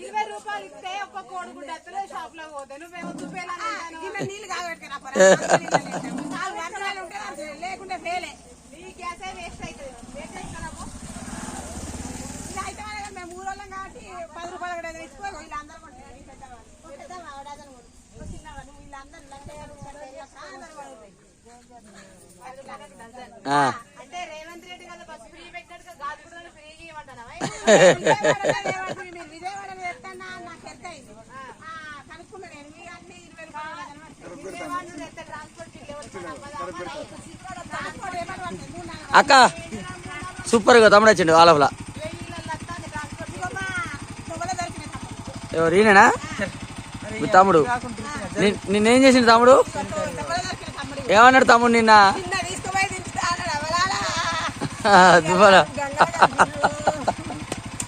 ఇరవై రూపాయలు ఇస్తే ఒక్క కోడిగుడ్డ అత్తలే షాప్లో పోతే నువ్వేమో చూపేలా నీళ్ళు లేకుంటే ఫేలే ఈ వేస్ట్ అవుతుంది వేస్ట్ అవుతున్నాము ఇలా అయితే మేము ఊరోళ్ళం కాబట్టి పది రూపాయలు కూడా ఇచ్చుకో వీళ్ళందరూ అక్క సూపర్గా గా వచ్చిండు వాళ్ళ ఎవరు ఈయననా? తమ్ముడు. నిన్నేం చేసిండు తమ్ముడు? ఏమన్నాడు తమ్ముడు నిన్న?